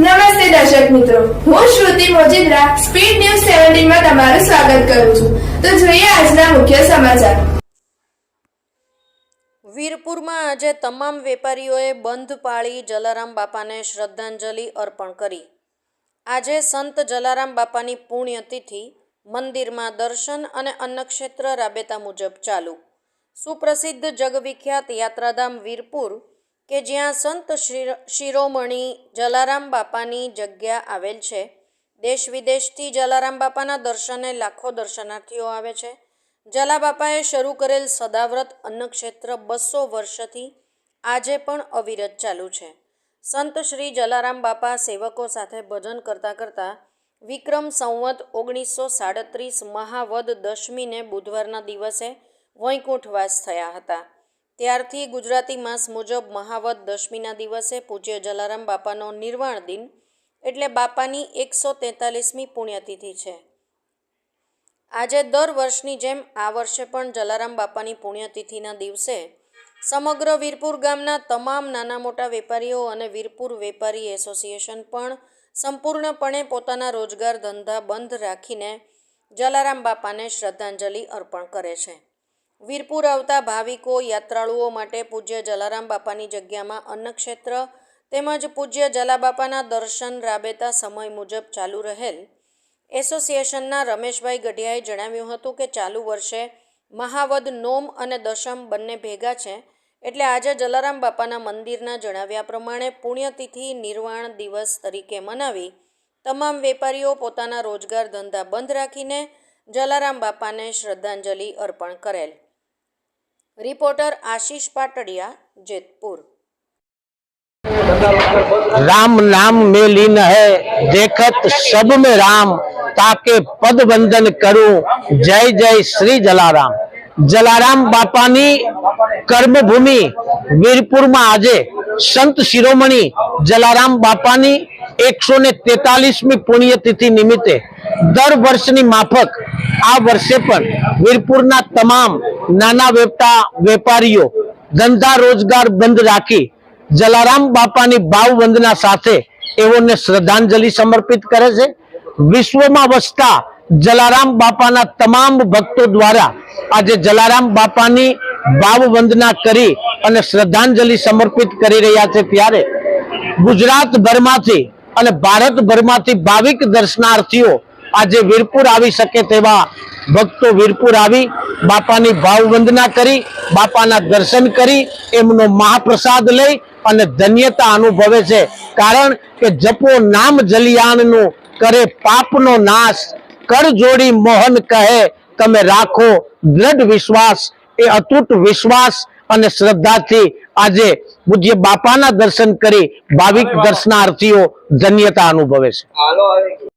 નમસ્તે દર્શક મિત્રો. હું શ્રુતિ મોજીદ્રા, સ્પીડ ન્યૂઝ સેવન્ટીનમાં તમારું સ્વાગત કરું છું. તો જોઈએ આજના મુખ્ય સમાચાર. વીરપુરમાં આજે તમામ વેપારીઓએ બંધ પાળી જલારામ બાપાને શ્રદ્ધાંજલિ અર્પણ કરી. આજે સંત જલારામ બાપાની પુણ્યતિથિ, મંદિરમાં દર્શન અને અન્નક્ષેત્ર રાબેતા મુજબ ચાલુ. સુપ્રસિદ્ધ જગવિખ્યાત યાત્રાધામ વીરપુર કે જ્યાં સંત શિર- શિરોમણી જલારામ બાપાની જગ્યા આવેલ છે. દેશ વિદેશથી જલારામ બાપાના દર્શને લાખો દર્શનાર્થીઓ આવે છે. જલા બાપાએ શરૂ કરેલ સદાવ્રત અન્નક્ષેત્ર બસો વર્ષથી આજે પણ અવિરત ચાલુ છે. સંત શ્રી જલારામ બાપા સેવકો સાથે ભજન કરતાં કરતાં વિક્રમ સંવત ઓગણીસો સાડત્રીસ મહાવદ દશમીને બુધવારના દિવસે વૈકુંઠવાસ થયા હતા. ત્યારથી ગુજરાતી માસ મુજબ મહાવત દશમીના દિવસે પૂજ્ય જલારામ બાપાનો નિર્વાણ દિન એટલે બાપાની એકસો તેતાલીસમી પુણ્યતિથિ છે. આજે દર વર્ષની જેમ આ વર્ષે પણ જલારામ બાપાની પુણ્યતિથિના દિવસે સમગ્ર વીરપુર ગામના તમામ નાના મોટા વેપારીઓ અને વીરપુર વેપારી એસોસિએશન પણ સંપૂર્ણપણે પોતાના રોજગાર ધંધા બંધ રાખીને જલારામ બાપાને શ્રદ્ધાંજલિ અર્પણ કરે છે. વીરપુર આવતા ભાવિકો, યાત્રાળુઓ માટે પૂજ્ય જલારામ બાપાની જગ્યામાં અન્નક્ષેત્ર તેમજ પૂજ્ય જલાબાપાના દર્શન રાબેતા સમય મુજબ ચાલુ રહેલ. એસોસિએશનના રમેશભાઈ ગઢિયાએ જણાવ્યું હતું કે ચાલુ વર્ષે મહાવદ નોમ અને દશમ બંને ભેગા છે એટલે આજે જલારામ બાપાના મંદિરના જણાવ્યા પ્રમાણે પુણ્યતિથિ નિર્વાણ દિવસ તરીકે મનાવી તમામ વેપારીઓ પોતાના રોજગાર ધંધા બંધ રાખીને જલારામ બાપાને શ્રદ્ધાંજલિ અર્પણ કરેલ. રિપોર્ટર આશીષ પાટડિયા જેતપુર राम नाम में लीन है देखत सब में राम ताके पद वंदन करूं जय जय श्री जलाराम જલારામ બાપાની કર્મભૂમિ વીરપુરમાં આજે સંત શિરોમણી જલારામ બાપાની એકસો ને તેતાલીસમી પુણ્યતિથિ નિમિત્તે દર વર્ષની માફક આ વર્ષે પણ વીરપુરના તમામ નાના વેપટા વેપારીઓ ધંધા રોજગાર બંધ રાખી જલારામ બાપાની ભાવ વંદના સાથે એઓને શ્રદ્ધાંજલિ સમર્પિત કરે છે. વિશ્વમાં વસતા જલારામ બાપાના તમામ ભક્તો દ્વારા આજે જલારામ બાપાની ભાવ વંદના કરી અને શ્રદ્ધાંજલિ સમર્પિત કરી રહ્યા છે ત્યારે ગુજરાત ભરમાંથી અને ભારતભરમાંથી ભાવિક દર્શનાર્થીઓ આજે વીરપુર આવી શકે તેવા ભક્તો વીરપુર આવી બાપાની ભાવ વંદના કરી બાપાના દર્શન કરી એમનો મહાપ્રસાદ લઈ અને ધન્યતા અનુભવે છે. કારણ કે જપો નામ જલિયાણનું કરે પાપનો નાશ. કર જોડી મોહન કહે તમે રાખો દ્રઢ વિશ્વાસ. એ અતૂટ વિશ્વાસ અને શ્રદ્ધાથી આજે પૂજ્ય બાપાના દર્શન કરી ભાવિક દર્શનાર્થીઓ ધન્યતા અનુભવે છે.